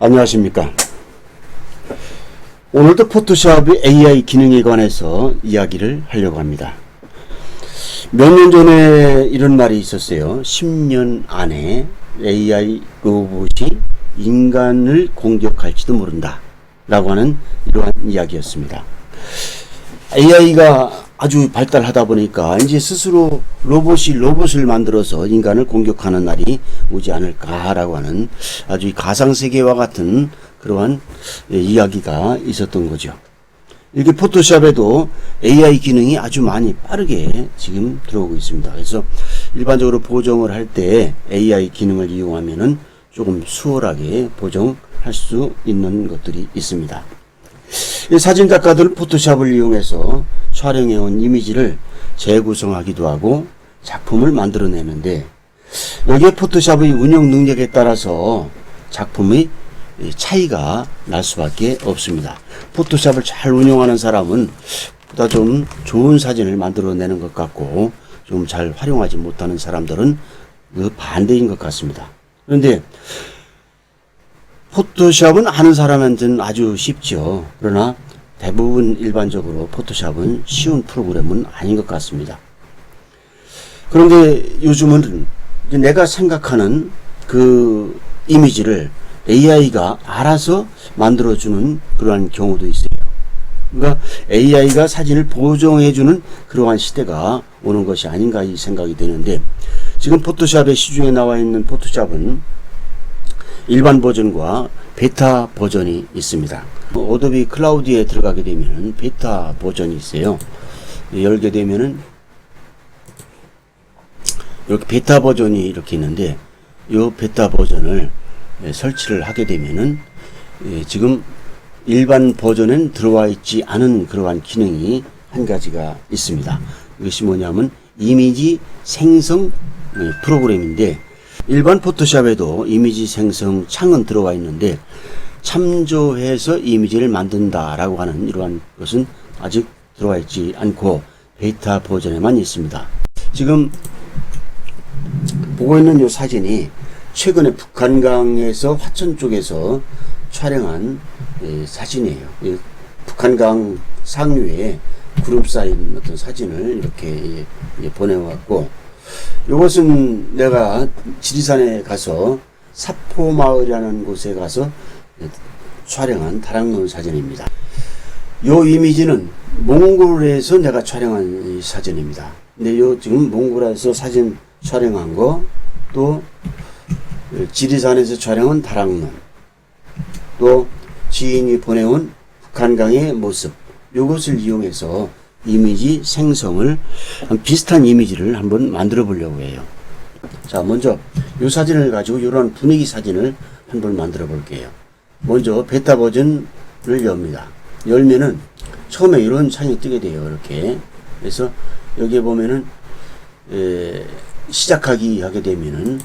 안녕하십니까. 오늘도 포토샵의 AI 기능에 관해서 이야기를 하려고 합니다. 몇 년 전에 이런 말이 있었어요. 10년 안에 AI 로봇이 인간을 공격할지도 모른다. 라고 하는 이러한 이야기였습니다. AI가 아주 발달하다 보니까 이제 스스로 로봇이 로봇을 만들어서 인간을 공격하는 날이 오지 않을까라고 하는 아주 가상세계와 같은 그러한 예, 이야기가 있었던 거죠. 이렇게 포토샵에도 AI 기능이 아주 많이 빠르게 지금 들어오고 있습니다. 그래서 일반적으로 보정을 할 때 AI 기능을 이용하면은 조금 수월하게 보정할 수 있는 것들이 있습니다. 이 사진 작가들은 포토샵을 이용해서 촬영해온 이미지를 재구성하기도 하고 작품을 만들어내는데 여기에 포토샵의 운영 능력에 따라서 작품의 차이가 날 수밖에 없습니다. 포토샵을 잘 운영하는 사람은 보다 좀 좋은 사진을 만들어내는 것 같고 좀 잘 활용하지 못하는 사람들은 그 반대인 것 같습니다. 그런데 포토샵은 아는 사람한테는 아주 쉽죠. 그러나 대부분 일반적으로 포토샵은 쉬운 프로그램은 아닌 것 같습니다. 그런데 요즘은 내가 생각하는 그 이미지를 AI가 알아서 만들어주는 그러한 경우도 있어요. 그러니까 AI가 사진을 보정해주는 그러한 시대가 오는 것이 아닌가 이 생각이 드는데 지금 포토샵에 시중에 나와 있는 포토샵은 일반 버전과 베타 버전이 있습니다. 어도비 클라우드에 들어가게 되면 베타 버전이 있어요. 열게 되면은 이렇게 베타 버전이 이렇게 있는데 이 베타 버전을 설치를 하게 되면은 예, 지금 일반 버전엔 들어와 있지 않은 그러한 기능이 한 가지가 있습니다. 이것이 뭐냐면 이미지 생성 예, 프로그램인데 일반 포토샵에도 이미지 생성 창은 들어와 있는데 참조해서 이미지를 만든다라고 하는 이러한 것은 아직 들어와 있지 않고 베타 버전에만 있습니다. 지금 보고 있는 이 사진이 최근에 북한강에서 화천 쪽에서 촬영한 예, 사진이에요. 예, 북한강 상류에 구름 쌓인 어떤 사진을 이렇게 예, 보내왔고 이것은 내가 지리산에 가서 사포마을이라는 곳에 가서 촬영한 다락문 사진입니다. 이 이미지는 몽골에서 내가 촬영한 사진입니다. 근데 요 지금 몽골에서 사진 촬영한 거, 또 지리산에서 촬영한 다락문, 또 지인이 보내온 북한강의 모습, 요것을 이용해서 이미지 생성을 비슷한 이미지를 한번 만들어 보려고 해요. 자, 먼저 이 사진을 가지고 이런 분위기 사진을 한번 만들어 볼게요. 먼저 베타 버전을 엽니다. 열면은 처음에 이런 창이 뜨게 돼요. 이렇게. 그래서 여기에 보면은 에, 시작하기 하게 되면은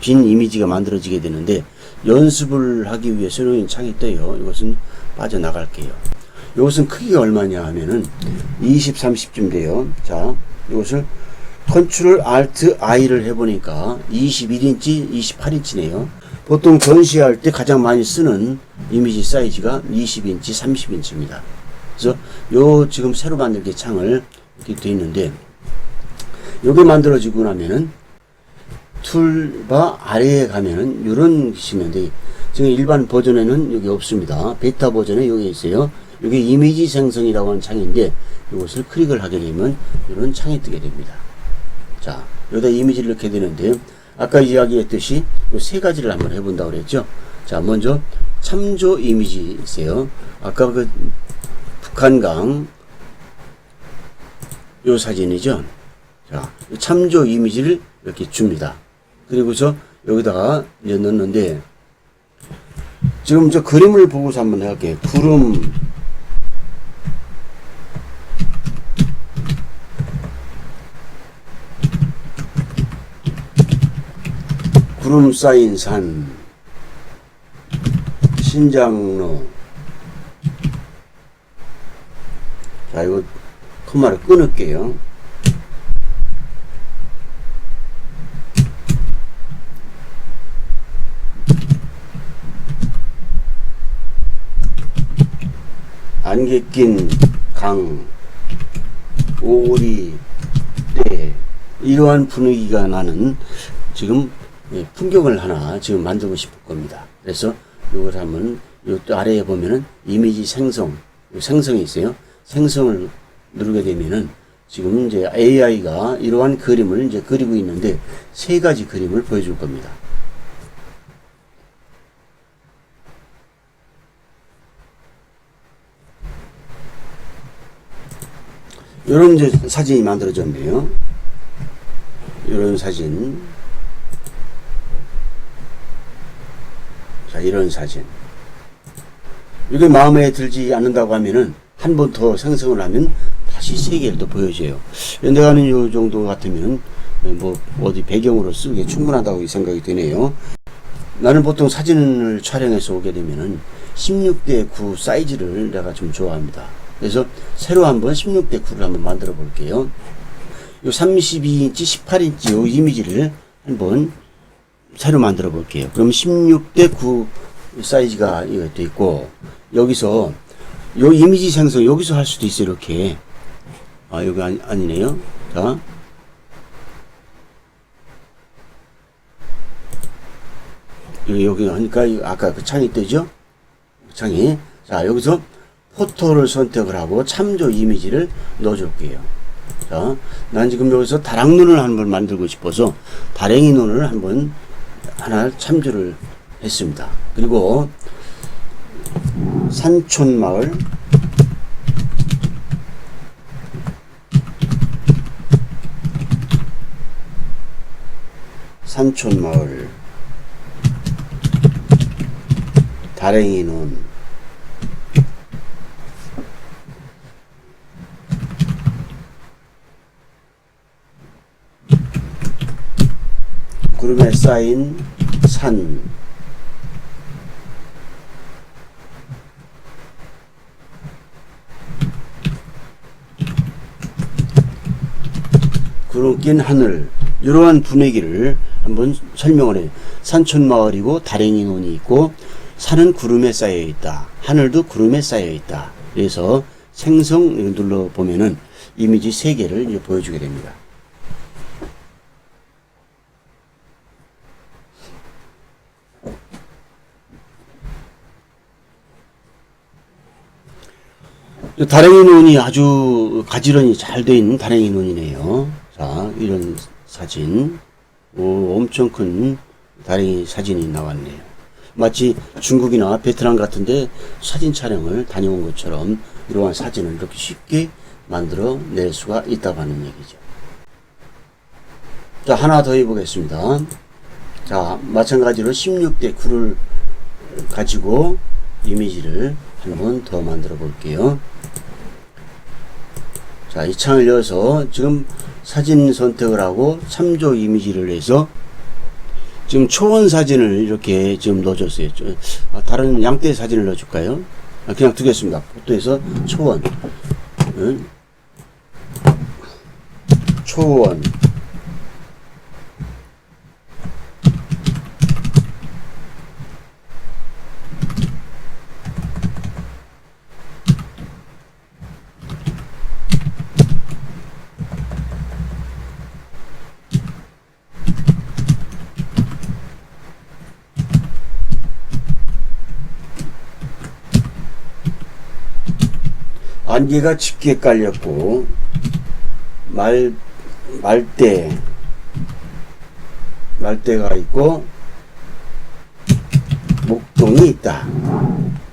빈 이미지가 만들어지게 되는데 연습을 하기 위해서 이런 창이 떠요. 이것은 빠져나갈게요. 이것은 크기가 얼마냐 하면은 20, 30쯤 돼요. 자, 이것을 컨트롤 알트 I를 해보니까 21인치, 28인치네요. 보통 전시할 때 가장 많이 쓰는 이미지 사이즈가 20인치, 30인치입니다. 그래서 요 지금 새로 만들기 창을 이렇게 돼 있는데 요게 만들어지고 나면은 툴바 아래에 가면은 것이 있는데 지금 일반 버전에는 여기 없습니다. 베타 버전에 여기 있어요. 이게 이미지 생성이라고 하는 창인데 이것을 클릭을 하게 되면 이런 창이 뜨게 됩니다. 자, 여기다 이미지를 넣게 되는데 아까 이야기했듯이 세 가지를 한번 해본다고 그랬죠. 자, 먼저 참조 이미지 있어요. 아까 그 북한강 요 사진이죠. 자, 참조 이미지를 이렇게 줍니다. 그리고서 여기다가 이제 넣는데 지금 저 그림을 보고서 한번 해볼게요. 구름 구름 쌓인 산 신장로. 자 이거 컴마를 끊을게요. 안개 낀 강, 오리, 때 이러한 분위기가 나는 지금 풍경을 하나 지금 만들고 싶을 겁니다. 그래서 이걸 한번 요 아래에 보면은 이미지 생성, 요 생성이 있어요. 생성을 누르게 되면은 지금 이제 AI가 이러한 그림을 이제 그리고 있는데 세 가지 그림을 보여줄 겁니다. 이런 사진이 만들어졌네요. 이런 사진. 자, 이런 사진. 이게 마음에 들지 않는다고 하면은 한 번더 생성을 하면 다시 세 개를 또 보여줘요. 하는 요 정도 같으면 뭐 어디 배경으로 쓰기에 충분하다고 생각이 되네요. 나는 보통 사진을 촬영해서 오게 되면은 16대 9 사이즈를 내가 좀 좋아합니다. 그래서 새로 한번 16대 9를 한번 만들어 볼게요. 요 32인치, 18인치 요 이미지를 한번 새로 만들어 볼게요. 그럼 16대 9 사이즈가 이것도 있고 여기서 요 이미지 생성 여기서 할 수도 있어요. 이렇게. 아, 여기 아니, 아니네요. 자. 여기, 하니까 아까 그 창이 뜨죠? 창이. 자, 여기서 포토를 선택을 하고 참조 이미지를 넣어줄게요. 자, 난 지금 여기서 다락 눈을 한번 만들고 싶어서 다랭이 눈을 한번 하나 참조를 했습니다. 그리고 산촌 마을. 산촌 마을. 다랭이 눈 쌓인 산 구름 낀 하늘 이러한 분위기를 한번 설명을 해요. 산촌 마을이고 다랭이 논이 있고 산은 구름에 쌓여 있다. 하늘도 구름에 쌓여 있다. 그래서 생성 눌러 보면은 이미지 세 개를 보여주게 됩니다. 다랭이 논이 아주 가지런히 잘 돼 있는 다랭이 논이네요. 자, 이런 사진. 오, 엄청 큰 다랭이 사진이 나왔네요. 마치 중국이나 베트남 같은데 사진 촬영을 다녀온 것처럼 이러한 사진을 이렇게 쉽게 만들어 낼 수가 있다고 하는 얘기죠. 자, 하나 더 해보겠습니다. 자, 마찬가지로 16대 9를 가지고 이미지를 한번더 만들어 볼게요. 자, 이 창을 열어서 지금 사진 선택을 하고 참조 이미지를 해서 지금 초원 사진을 이렇게 지금 넣어줬어요. 저- 아, 다른 양떼 사진을 넣어줄까요? 아, 그냥 두겠습니다. 포토에서 초원. 응? 초원. 안개가 짙게 깔렸고 말 말대 말대가 있고 목동이 있다.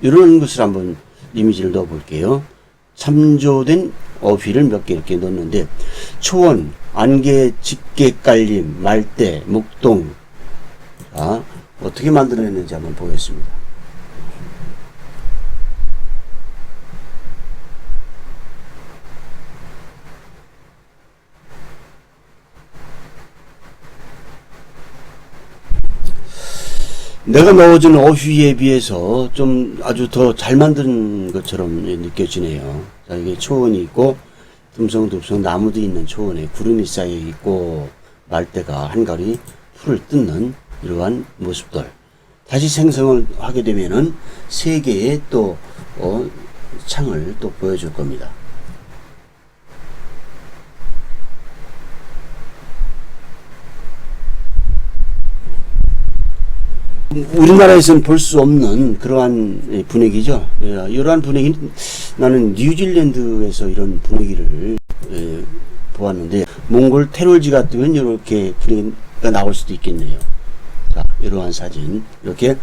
이런 것을 한번 이미지를 넣어 볼게요. 참조된 어휘를 몇 개 이렇게 넣었는데 초원, 안개 짙게 깔림, 말대, 목동 자, 어떻게 만들어냈는지 한번 보겠습니다. 내가 넣어준 어휘에 비해서 좀 아주 더 잘 만든 것처럼 느껴지네요. 자, 이게 초원이 있고, 듬성듬성 나무도 있는 초원에 구름이 쌓여 있고, 말대가 한가리 풀을 뜯는 이러한 모습들. 다시 생성을 하게 되면은 세 개의 또, 어, 창을 또 보여줄 겁니다. 우리나라에서는 볼 수 없는 그러한 예, 분위기죠. 예, 이러한 분위기 나는 뉴질랜드에서 이런 분위기를 예, 보았는데 몽골 테롤지 같으면 이렇게 분위기가 나올 수도 있겠네요. 자, 이러한 사진 이렇게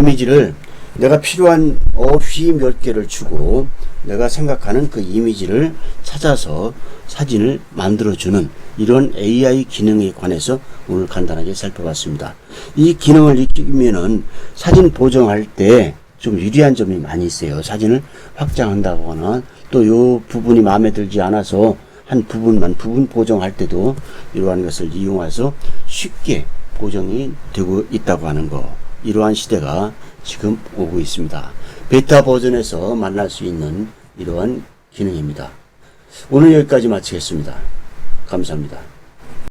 이미지를 내가 필요한 어휘 몇 개를 주고 내가 생각하는 그 이미지를 찾아서 사진을 만들어주는 이런 AI 기능에 관해서 오늘 간단하게 살펴봤습니다. 이 기능을 익히면은 사진 보정할 때 좀 유리한 점이 많이 있어요. 사진을 확장한다거나 또 요 부분이 마음에 들지 않아서 한 부분만 부분 보정할 때도 이러한 것을 이용해서 쉽게 보정이 되고 있다고 하는 거. 이러한 시대가 지금 오고 있습니다. 베타 버전에서 만날 수 있는 이러한 기능입니다. 오늘 여기까지 마치겠습니다. 감사합니다.